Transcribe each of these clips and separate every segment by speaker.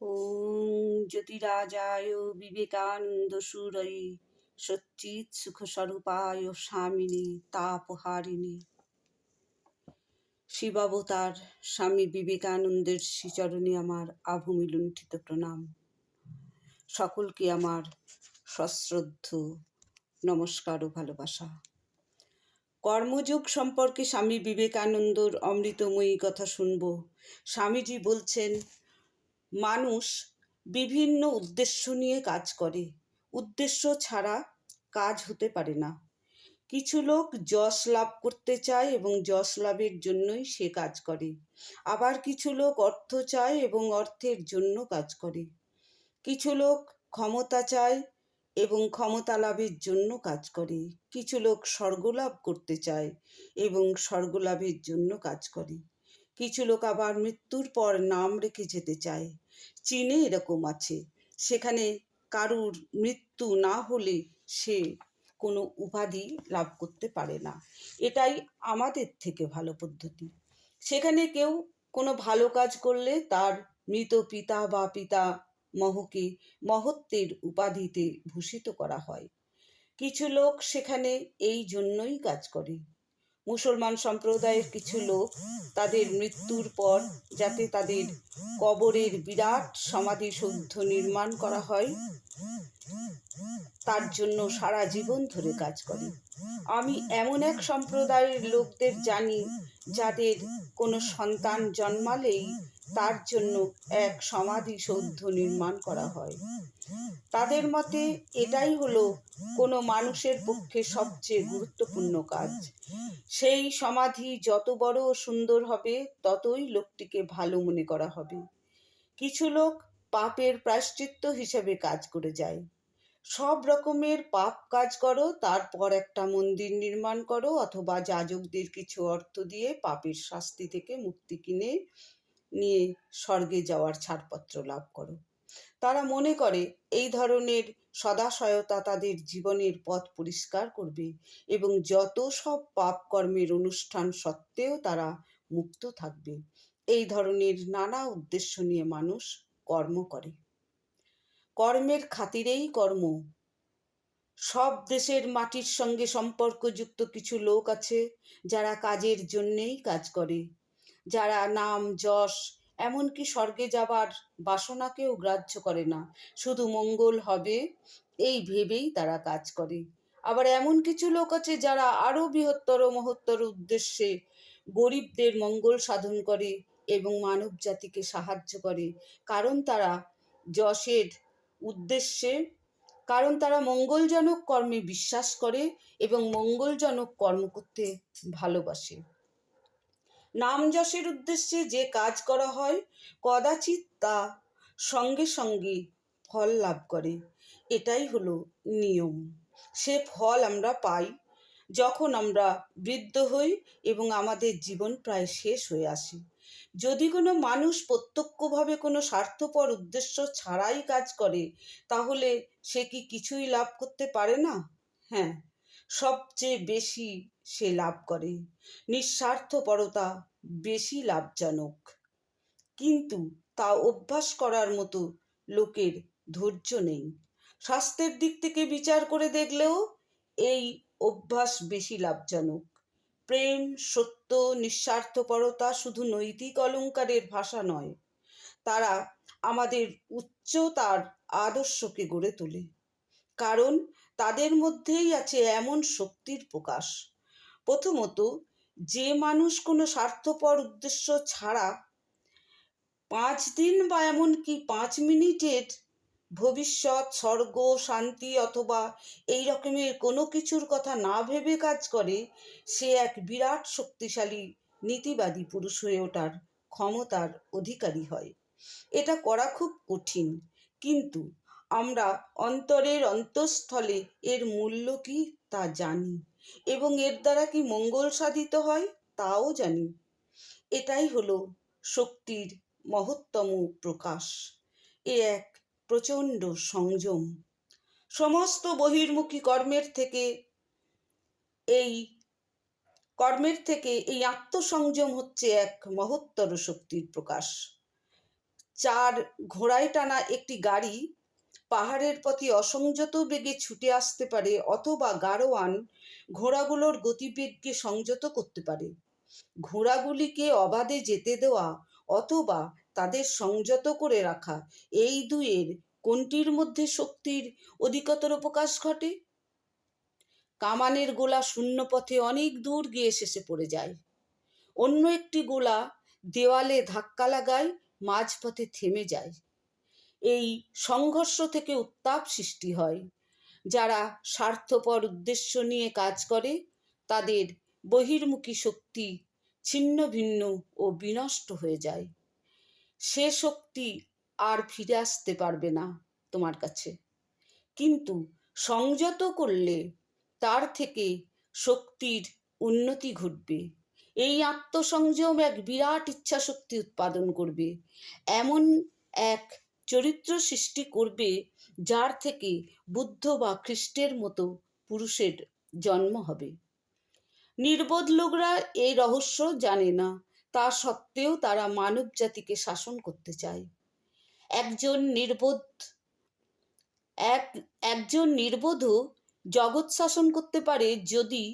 Speaker 1: ওম জ্যোতিরাজায় বিবেকানন্দ সুরয়ে সুখ স্বরূপায় স্বামিনী তাপহারিণী শিবাবতার স্বামী বিবেকানন্দের শ্রীচরণে আমার আভূমি লুণ্ঠিত প্রণাম। সকলকে আমার সশ্রদ্ধ নমস্কার ও ভালোবাসা। কর্মযোগ সম্পর্কে স্বামী বিবেকানন্দর অমৃতময়ী কথা শুনব। স্বামীজি বলছেন মানুষ বিভিন্ন উদ্দেশ্য নিয়ে কাজ করে। উদ্দেশ্য ছাড়া কাজ হতে পারে না। কিছু লোক যশ লাভ করতে চায় এবং যশ লাভের জন্যই সে কাজ করে। আবার কিছু লোক অর্থ চায় এবং অর্থের জন্য কাজ করে। কিছু লোক ক্ষমতা চায় এবং ক্ষমতা লাভের জন্য কাজ করে। কিছু লোক স্বর্গলাভ করতে চায় এবং স্বর্গলাভের জন্য কাজ করে। কিছু লোক আবার মৃত্যুর পর নাম রেখে যেতে চায়। চীনে এরকম আছে। সেখানে কারুর মৃত্যু না হলে সে কোনো উপাধি লাভ করতে পারে না। এটাই আমাদের থেকে ভালো পদ্ধতি। সেখানে কেউ কোনো ভালো কাজ করলে তার মৃত পিতা বা পিতা মহকে মহত্বের উপাধিতে ভূষিত করা হয়। কিছু লোক সেখানে এই জন্যই কাজ করে। মুসলমান সম্প্রদায়ের কিছু লোক তাদের মৃত্যুর পর যাতে তাদের কবরের বিরাট সমাধি সমাধিসৌধ নির্মাণ করা হয়, তার জন্য সারা জীবন ধরে কাজ করে। আমি এমন এক সম্প্রদায়ের লোকদের জানি যাদের কোনো সন্তান জন্মালেই তার জন্য এক সমাধিসৌধ নির্মাণ করা হয়। তাদের মতে, এটাই হলো কোনো মানুষের পক্ষে সবচেয়ে গুরুত্বপূর্ণ কাজ। সেই সমাধি যত বড় ও সুন্দর হবে, ততই লোকটিকে ভালো মনে করা হবে। কিছু লোক পাপের প্রায়শ্চিত্ত হিসেবে কাজ করে যায়। সব রকমের পাপ কাজ করো, তারপর একটা মন্দির নির্মাণ করো, অথবা যাজকদের কিছু অর্থ দিয়ে পাপের শাস্তি থেকে মুক্তি কিনে নিয়ে স্বর্গে যাওয়ার ছাড়পত্র লাভ করো। তারা মনে করে এই ধরনের সদাশয়তা তাদের জীবনের পথ পরিষ্কার করবে এবং যত সব পাপ কর্মের অনুষ্ঠান সত্ত্বেও তারা মুক্ত থাকবে। এই ধরনের নানা উদ্দেশ্য নিয়ে মানুষ কর্ম করে। কর্মের খাতিরেই কর্ম। সব দেশের মাটির সঙ্গে সম্পর্কযুক্ত কিছু লোক আছে যারা কাজের জন্যেই কাজ করে। যারা নাম, যশ, এমনকি স্বর্গে যাবার বাসনাকেও গ্রাহ্য করে না। শুধু মঙ্গল হবে, এই ভেবেই তারা কাজ করে। আবার এমন কিছু লোক আছে যারা আরও বৃহত্তর মহত্তর উদ্দেশ্যে গরিবদের মঙ্গল সাধন করে এবং মানব জাতিকে সাহায্য করে। কারণ তারা যশের উদ্দেশ্যে, কারণ তারা মঙ্গলজনক কর্মে বিশ্বাস করে এবং মঙ্গলজনক কর্ম করতে ভালোবাসে। নাম যশের উদ্দেশ্যে যে কাজ করা হয়, কদাচিৎ তা সঙ্গে সঙ্গে ফল লাভ করে। এটাই হলো নিয়ম। সে ফল আমরা পাই যখন আমরা বৃদ্ধ হই এবং আমাদের জীবন প্রায় শেষ হয়ে আসে। যদি কোনো মানুষ প্রত্যক্ষভাবে কোনো স্বার্থপর উদ্দেশ্য ছাড়াই কাজ করে, তাহলে সে কি কিছুই লাভ করতে পারে না? হ্যাঁ সবচেয়ে বেশি সে লাভ করে। নিঃস্বার্থপরতা বেশি লাভজনক। কিন্তু তা অভ্যাস করার মতো লোকের ধৈর্য নেই। স্বাস্থ্যের দিক থেকে বিচার করে দেখলেও এই অভ্যাস বেশি লাভজনক। প্রেম, সত্য, নিঃস্বার্থপরতা শুধু নৈতিক অলঙ্কারের ভাষা নয়, তারা আমাদের উচ্চতার আদর্শকে গড়ে তোলে। কারণ তাদের মধ্যেই আছে এমন শক্তির প্রকাশ। প্রথমত, যে মানুষ কোনো স্বার্থপর উদ্দেশ্য ছাড়া পাঁচ দিন বা এমনকি পাঁচ মিনিটের ভবিষ্যৎ, স্বর্গ, শান্তি অথবা এই রকমের কোনো কিছুর কথা না ভেবে কাজ করে, সে এক বিরাট শক্তিশালী, নীতিবাদী পুরুষ হয়ে ওঠার ক্ষমতার অধিকারী হয়। এটা করা খুব কঠিন। কিন্তু আমরা অন্তরের অন্তঃস্থলে এর মূল্য কি তা জানি। এবং এর দ্বারা কি মঙ্গল সাধিত হয়? তাও জানি। এটাই হলো শক্তির মহত্তম প্রকাশ। এ এক প্রচণ্ড সংযম। সমস্ত বহির্মুখী কর্মের থেকে এই কর্মের থেকে এই আত্মসংযম হচ্ছে এক মহত্তর শক্তির প্রকাশ। চার ঘোড়ায় টানা একটি গাড়ি পাহাড়ের পথে অসংযত বেগে ছুটে আসতে পারে অথবা গাড়োয়ান ঘোড়াগুলোর গতিবেগকে সংযত করতে পারে। ঘোড়াগুলিকে অবাধে যেতে দেওয়া অথবা তাদের সংযত করে রাখা এই দুয়ের কোনটির মধ্যে শক্তির অধিকতর প্রকাশ ঘটে? কামানের গোলা শূন্য পথে অনেক দূর গিয়ে শেষে পড়ে যায়। অন্য একটি গোলা দেওয়ালে ধাক্কা লাগায় মাঝপথে থেমে যায়। এই সংঘর্ষ থেকে উত্তাপ সৃষ্টি হয়। যারা স্বার্থপর উদ্দেশ্য নিয়ে কাজ করে, তাদের বহির্মুখী শক্তি ছিন্ন ভিন্ন ও বিনষ্ট হয়ে যায়। সে শক্তি আর ফিরে আসতে পারবে না তোমার কাছে। কিন্তু সংযত করলে তার থেকে শক্তির উন্নতি ঘটবে। এই আত্মসংযম এক বিরাট ইচ্ছা শক্তি উৎপাদন করবে। এমন এক চরিত্র সৃষ্টি করবে যার থেকে বুদ্ধ বা খ্রিস্টের মতো পুরুষের জন্ম হবে। নির্বোধ লোকরা এই রহস্য জানে না, তা সত্ত্বেও তারা মানব জাতিকে শাসন করতে চায়। একজন নির্বোধ, এক, একজন নির্বোধও জগৎ শাসন করতে পারে যদি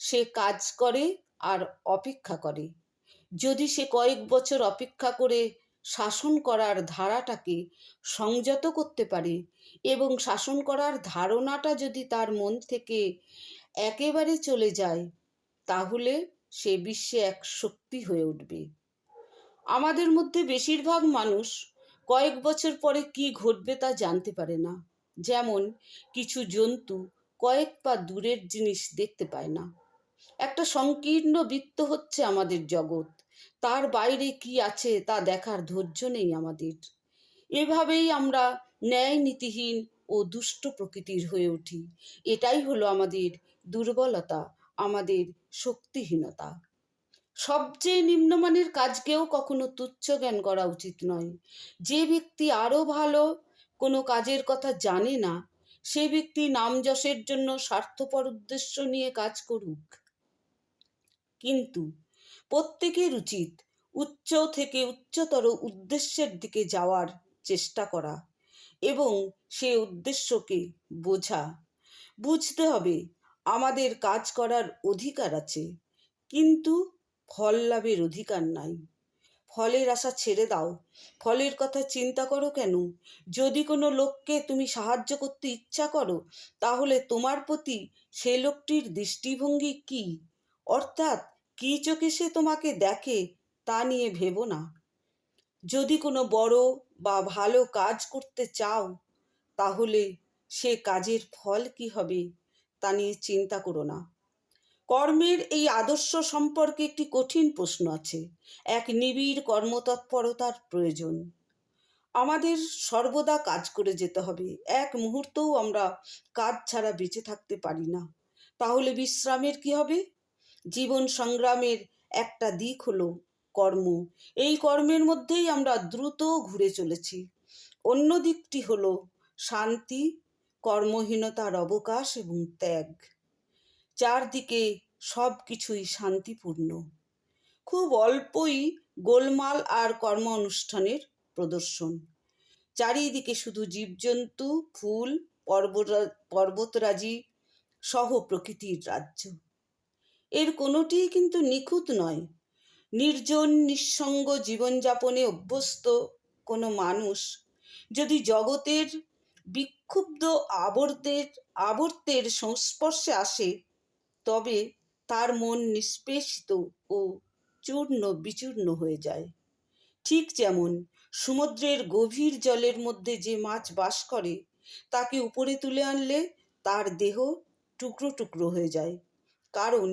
Speaker 1: সে কাজ করে আর অপেক্ষা করে। যদি সে কয়েক বছর অপেক্ষা করে শাসন করার ধারাটাকে সংযত করতে পারে এবং শাসন করার ধারণাটা যদি তার মন থেকে একেবারে চলে যায়, তাহলে সে বিশ্বে এক শক্তি হয়ে উঠবে। আমাদের মধ্যে বেশিরভাগ মানুষ কয়েক বছর পরে কি ঘটবে তা জানতে পারে না। যেমন, কিছু জন্তু কয়েক পা দূরের জিনিস দেখতে পায় না। একটা সংকীর্ণ বৃত্ত হচ্ছে আমাদের জগৎ। তার বাইরে কি আছে তা দেখার ধৈর্য নেই আমাদের। এভাবেই আমরা ন্যায় নীতিহীন ও দুষ্ট প্রকৃতির হয়ে উঠি। এটাই হলো আমাদের দুর্বলতা, আমাদের শক্তিহীনতা। সবচেয়ে নিম্নমানের কাজকেও কখনো তুচ্ছ জ্ঞান করা উচিত নয়। যে ব্যক্তি আরও ভালো কোনো কাজের কথা জানে না, সে ব্যক্তি নাম যশের জন্য স্বার্থপর উদ্দেশ্য নিয়ে কাজ করুক। কিন্তু প্রত্যেকের উচিত উচ্চ থেকে উচ্চতর উদ্দেশ্যের দিকে যাওয়ার চেষ্টা করা এবং সে উদ্দেশ্যকে বোঝা। বুঝতে হবে আমাদের কাজ করার অধিকার আছে, কিন্তু ফল লাভের অধিকার নাই। ফলের আশা ছেড়ে দাও। ফলের কথা চিন্তা করো কেন? যদি কোনো লোককে তুমি সাহায্য করতে ইচ্ছা করো, তাহলে তোমার প্রতি সে লোকটির দৃষ্টিভঙ্গি কি? অর্থাৎ কী চোখে সে তোমাকে দেখে তা নিয়ে ভেবো না। যদি কোনো বড় বা ভালো কাজ করতে চাও, তাহলে সে কাজের ফল কি হবে তা নিয়ে চিন্তা করো না। কর্মের এই আদর্শ সম্পর্কে একটি কঠিন প্রশ্ন আছে, এক নিবিড় কর্মতৎপরতার প্রয়োজন। আমাদের সর্বদা কাজ করে যেতে হবে, এক মুহূর্তও আমরা কাজ ছাড়া বেঁচে থাকতে পারি না। তাহলে বিশ্রামের কি হবে? জীবন সংগ্রামের একটা দিক হলো কর্ম। এই কর্মের মধ্যেই আমরা দ্রুত ঘুরে চলেছি। অন্য দিকটি হলো শান্তি, কর্মহীনতার অবকাশ এবং ত্যাগ। চারদিকে সব কিছুই শান্তিপূর্ণ। খুব অল্পই গোলমাল আর কর্ম অনুষ্ঠানের প্রদর্শন। চারিদিকে শুধু জীবজন্তু, ফুল, পর্বত, পর্বতরাজি সহ প্রকৃতির রাজ্য। এর কোনোটিই কিন্তু নিখুঁত নয়। নির্জন, নিঃসঙ্গ জীবনযাপনে অভ্যস্ত কোনো মানুষ যদি জগতের বিক্ষুব্ধ আবর্তের আবর্তের সংস্পর্শে আসে, তবে তার মন নিষ্পেষিত ও চূর্ণ বিচূর্ণ হয়ে যায়। ঠিক যেমন সমুদ্রের গভীর জলের মধ্যে যে মাছ বাস করে, তাকে উপরে তুলে আনলে তার দেহ টুকরো টুকরো হয়ে যায়। কারণ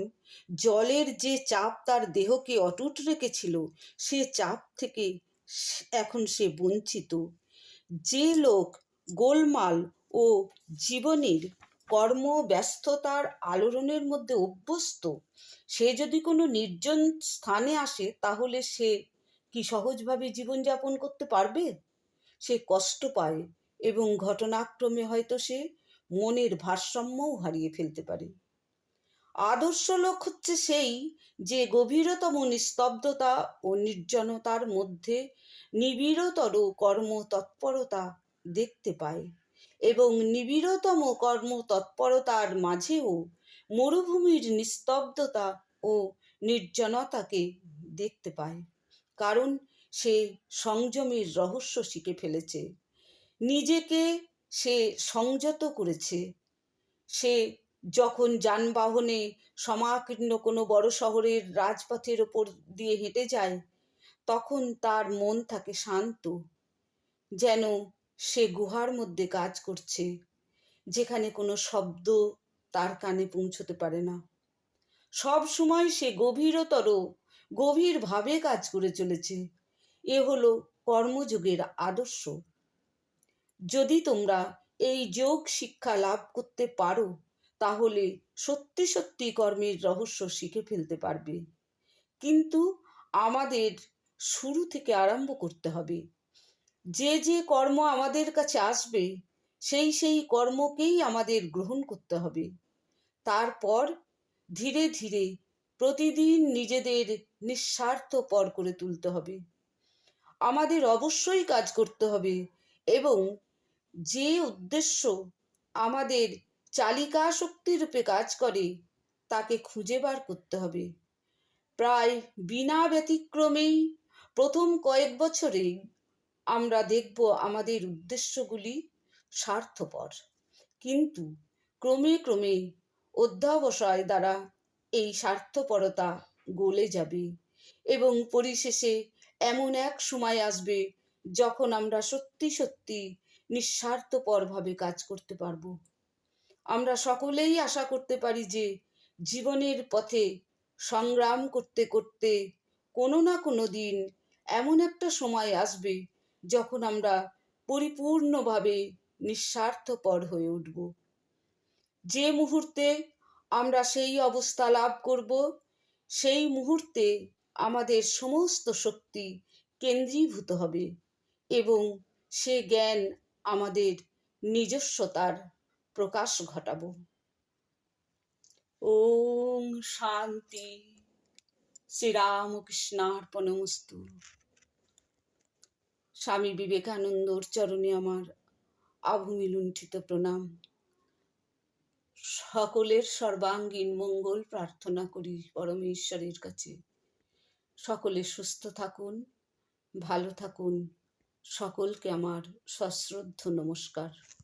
Speaker 1: জলের যে চাপ তার দেহকে অটুট রেখেছিল, সে চাপ থেকে এখন সে বঞ্চিত। যে লোক গোলমাল ও জীবনের কর্ম ব্যস্ততার আলোড়নের মধ্যে অভ্যস্ত, সে যদি কোনো নির্জন স্থানে আসে, তাহলে সে কি সহজভাবে জীবনযাপন করতে পারবে? সে কষ্ট পায় এবং ঘটনাক্রমে হয়তো সে মনের ভারসাম্যও হারিয়ে ফেলতে পারে। আদর্শ লোক হচ্ছে সেই যে গভীরতম নিস্তব্ধতা ও নির্জনতার মধ্যে নিবিড়তর কর্মতৎপরতা দেখতে পায় এবং নিবিড়তম কর্মতৎপরতার মাঝেও মরুভূমির নিস্তব্ধতা ও নির্জনতাকে দেখতে পায়। কারণ সে সংযমের রহস্য শিখে ফেলেছে। নিজেকে সে সংযত করেছে। সে যখন যানবাহনে সমাকীর্ণ কোনো বড় শহরের রাজপথের ওপর দিয়ে হেঁটে যায়, তখন তার মন থাকে শান্ত। যেন সে গুহার মধ্যে কাজ করছে, যেখানে কোনো শব্দ তার কানে পৌঁছতে পারে না। সব সময় সে গভীরতর, গভীরভাবে কাজ করে চলেছে। এ হলো কর্মযোগের আদর্শ। যদি তোমরা এই যোগ শিক্ষা লাভ করতে পারো তাহলে সত্যি সত্যি কর্মের রহস্য শিখে ফেলতে পারবে। কিন্তু আমাদের শুরু থেকে আরম্ভ করতে হবে। যে যে কর্ম আমাদের কাছে আসবে, সেই সেই কর্মকেই আমাদের গ্রহণ করতে হবে। তারপর ধীরে ধীরে প্রতিদিন নিজেদের নিঃস্বার্থপর করে তুলতে হবে। আমাদের অবশ্যই কাজ করতে হবে এবং যে উদ্দেশ্য আমাদের চালিকা শক্তি রূপে কাজ করে, তাকে খুঁজে বার করতে হবে। প্রায় বিনা ব্যতিক্রমেই প্রথম কয়েক বছরেই আমরা দেখব আমাদের উদ্দেশ্যগুলি স্বার্থপর। কিন্তু ক্রমে ক্রমে অধ্যাবসায় দ্বারা এই স্বার্থপরতা গলে যাবে এবং পরিশেষে এমন এক সময় আসবে যখন আমরা সত্যি সত্যি নিঃস্বার্থপরভাবে কাজ করতে পারব। আমরা সকলেই আশা করতে পারি যে জীবনের পথে সংগ্রাম করতে করতে কোনো না কোনো দিন এমন একটা সময় আসবে যখন আমরা পরিপূর্ণভাবে নিঃস্বার্থপর হয়ে উঠব। যে মুহূর্তে আমরা সেই অবস্থা লাভ করব, সেই মুহূর্তে আমাদের সমস্ত শক্তি কেন্দ্রীভূত হবে এবং সে জ্ঞান আমাদের নিজস্বতার প্রকাশ ঘটাব। ওম শান্তি। শ্রীরামকৃষ্ণার্পণমস্তু। স্বামী বিবেকানন্দর চরণে আমার আভূমি লুণ্ঠিত প্রণাম। সকলের সর্বাঙ্গীন মঙ্গল প্রার্থনা করি পরমেশ্বরের কাছে। সকলে সুস্থ থাকুন, ভালো থাকুন। সকলকে আমার সশ্রদ্ধ নমস্কার।